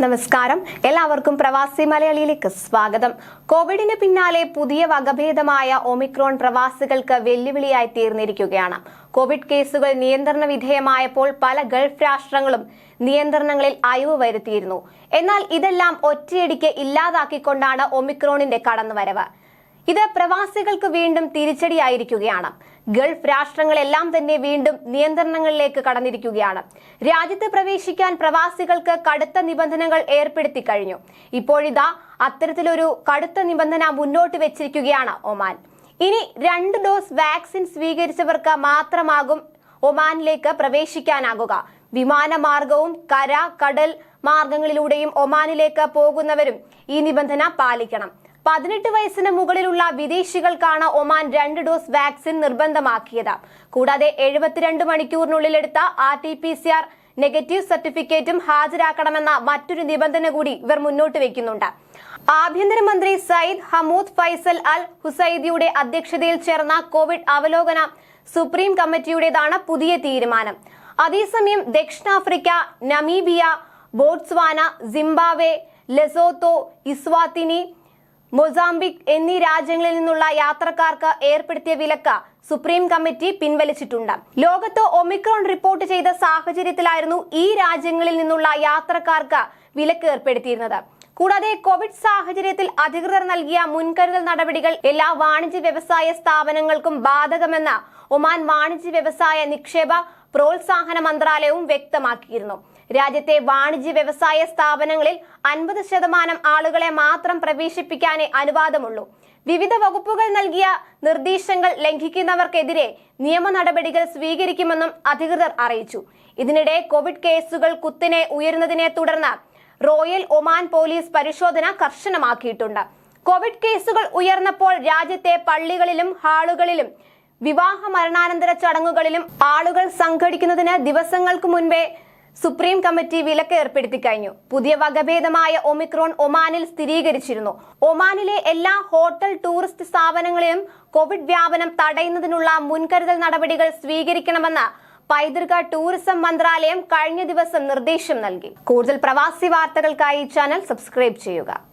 നമസ്കാരം. എല്ലാവർക്കും പ്രവാസി മലയാളിയിലേക്ക് സ്വാഗതം. കോവിഡിന് പിന്നാലെ പുതിയ വകഭേദമായ ഒമിക്രോൺ പ്രവാസികൾക്ക് വെല്ലുവിളിയായി തീർന്നിരിക്കുകയാണ്. കോവിഡ് കേസുകൾ നിയന്ത്രണ വിധേയമായപ്പോൾ പല ഗൾഫ് രാഷ്ട്രങ്ങളും നിയന്ത്രണങ്ങളിൽ അയവ് വരുത്തിയിരുന്നു. എന്നാൽ ഇതെല്ലാം ഒറ്റയടിക്ക് ഇല്ലാതാക്കിക്കൊണ്ടാണ് ഒമിക്രോണിന്റെ കടന്നുവരവ്. ഇത് പ്രവാസികൾക്ക് വീണ്ടും തിരിച്ചടിയായിരിക്കുകയാണ്. ഗൾഫ് രാഷ്ട്രങ്ങളെല്ലാം തന്നെ വീണ്ടും നിയന്ത്രണങ്ങളിലേക്ക് കടന്നിരിക്കുകയാണ്. രാജ്യത്ത് പ്രവേശിക്കാൻ പ്രവാസികൾക്ക് കടുത്ത നിബന്ധനകൾ ഏർപ്പെടുത്തി കഴിഞ്ഞു. ഇപ്പോഴിതാ അത്തരത്തിലൊരു കടുത്ത നിബന്ധന മുന്നോട്ട് വെച്ചിരിക്കുകയാണ് ഒമാൻ. ഇനി രണ്ട് ഡോസ് വാക്സിൻ സ്വീകരിച്ചവർക്ക് മാത്രമാകും ഒമാനിലേക്ക് പ്രവേശിക്കാനാകുക. വിമാനമാർഗവും കര കടൽ മാർഗങ്ങളിലൂടെയും ഒമാനിലേക്ക് പോകുന്നവരും ഈ നിബന്ധന പാലിക്കണം. പതിനെട്ട് വയസ്സിന് മുകളിലുള്ള വിദേശികൾക്കാണ് ഒമാൻ രണ്ട് ഡോസ് വാക്സിൻ നിർബന്ധമാക്കിയത്. കൂടാതെ എഴുപത്തിരണ്ട് മണിക്കൂറിനുള്ളിൽ എടുത്ത R T P C R negative സർട്ടിഫിക്കറ്റും ഹാജരാക്കണമെന്ന മറ്റൊരു നിബന്ധന കൂടി ഇവർ മുന്നോട്ട് വെക്കുന്നുണ്ട്. ആഭ്യന്തരമന്ത്രി സയ്യിദ് ഹമൂദ് ഫൈസൽ അൽ ഹുസൈദിയുടെ അധ്യക്ഷതയിൽ ചേർന്ന കോവിഡ് അവലോകന സുപ്രീം കമ്മിറ്റിയുടേതാണ് പുതിയ തീരുമാനം. അതേസമയം ദക്ഷിണാഫ്രിക്ക Namibia Botswana Zimbabwe Lesotho Eswatini Mozambique എന്നീ രാജ്യങ്ങളിൽ നിന്നുള്ള യാത്രക്കാർക്ക് ഏർപ്പെടുത്തിയ വിലക്ക് സുപ്രീം കമ്മിറ്റി പിൻവലിച്ചിട്ടുണ്ട്. ലോകത്ത് ഒമിക്രോൺ റിപ്പോർട്ട് ചെയ്ത സാഹചര്യത്തിലായിരുന്നു ഈ രാജ്യങ്ങളിൽ നിന്നുള്ള യാത്രക്കാർക്ക് വിലക്ക് ഏർപ്പെടുത്തിയിരുന്നത്. കൂടാതെ കോവിഡ് സാഹചര്യത്തിൽ അധികൃതർ നൽകിയ മുൻകരുതൽ നടപടികൾ എല്ലാ വാണിജ്യ വ്യവസായ സ്ഥാപനങ്ങൾക്കും ബാധകമെന്ന് ഒമാൻ വാണിജ്യ വ്യവസായ നിക്ഷേപ പ്രോത്സാഹന മന്ത്രാലയവും വ്യക്തമാക്കിയിരുന്നു. രാജ്യത്തെ വാണിജ്യ വ്യവസായ സ്ഥാപനങ്ങളിൽ അൻപത് ശതമാനം ആളുകളെ മാത്രം പ്രവേശിപ്പിക്കാനേ അനുവാദമുള്ളൂ. വിവിധ വകുപ്പുകൾ നൽകിയ നിർദ്ദേശങ്ങൾ ലംഘിക്കുന്നവർക്കെതിരെ നിയമ നടപടികൾ സ്വീകരിക്കുമെന്നും അധികൃതർ അറിയിച്ചു. ഇതിനിടെ കോവിഡ് കേസുകൾ കുത്തിനെ ഉയരുന്നതിനെ തുടർന്ന് റോയൽ ഒമാൻ പോലീസ് പരിശോധന കർശനമാക്കിയിട്ടുണ്ട്. കോവിഡ് കേസുകൾ ഉയർന്നപ്പോൾ രാജ്യത്തെ പള്ളികളിലും ഹാളുകളിലും വിവാഹ മരണാനന്തര ചടങ്ങുകളിലും ആളുകൾ സംഘടിക്കുന്നതിന് ദിവസങ്ങൾക്ക് മുൻപേ സുപ്രീം കമ്മിറ്റി വിലക്ക് ഏർപ്പെടുത്തി കഴിഞ്ഞു. പുതിയ വകഭേദമായ ഒമിക്രോൺ ഒമാനിൽ സ്ഥിരീകരിച്ചിരുന്നു. ഒമാനിലെ എല്ലാ ഹോട്ടൽ ടൂറിസ്റ്റ് സ്ഥാപനങ്ങളിലും കോവിഡ് വ്യാപനം തടയുന്നതിനുള്ള മുൻകരുതൽ നടപടികൾ സ്വീകരിക്കണമെന്ന് പൈതൃക ടൂറിസം മന്ത്രാലയം കഴിഞ്ഞ ദിവസം നിർദ്ദേശം നൽകി. കൂടുതൽ പ്രവാസി വാർത്തകൾക്കായി ചാനൽ സബ്സ്ക്രൈബ് ചെയ്യുക.